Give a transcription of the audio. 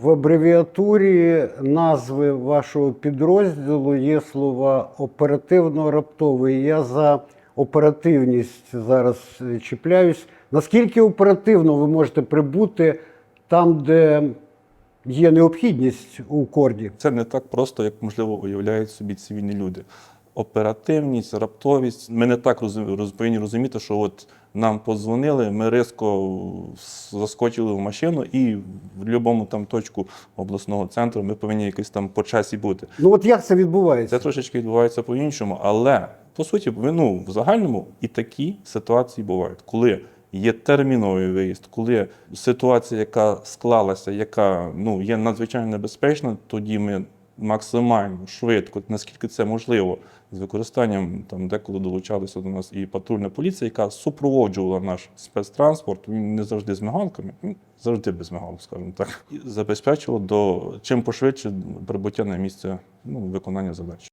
В абревіатурі назви вашого підрозділу є слова оперативно-раптовий. Я за оперативність зараз чіпляюсь. Наскільки оперативно ви можете прибути там, де є необхідність у корді? Це не так просто, як можливо уявляють собі цивільні люди. Оперативність, раптовість. Ми не так повинні розуміти, що от нам подзвонили, ми різко заскочили в машину, і в будь-якому там точку обласного центру ми повинні якось там по часі бути. Ну от як це відбувається? Це трошечки відбувається по-іншому, але по суті, ну, в загальному і такі ситуації бувають, коли є терміновий виїзд, коли ситуація, яка склалася, яка ну, є надзвичайно небезпечна, тоді ми максимально швидко, наскільки це можливо, з використанням там деколи долучалися до нас і патрульна поліція, яка супроводжувала наш спецтранспорт. Він не завжди з мигалками, завжди без мигалок, скажімо так, і забезпечувала до чим пошвидше прибуття на місце ну, виконання задач.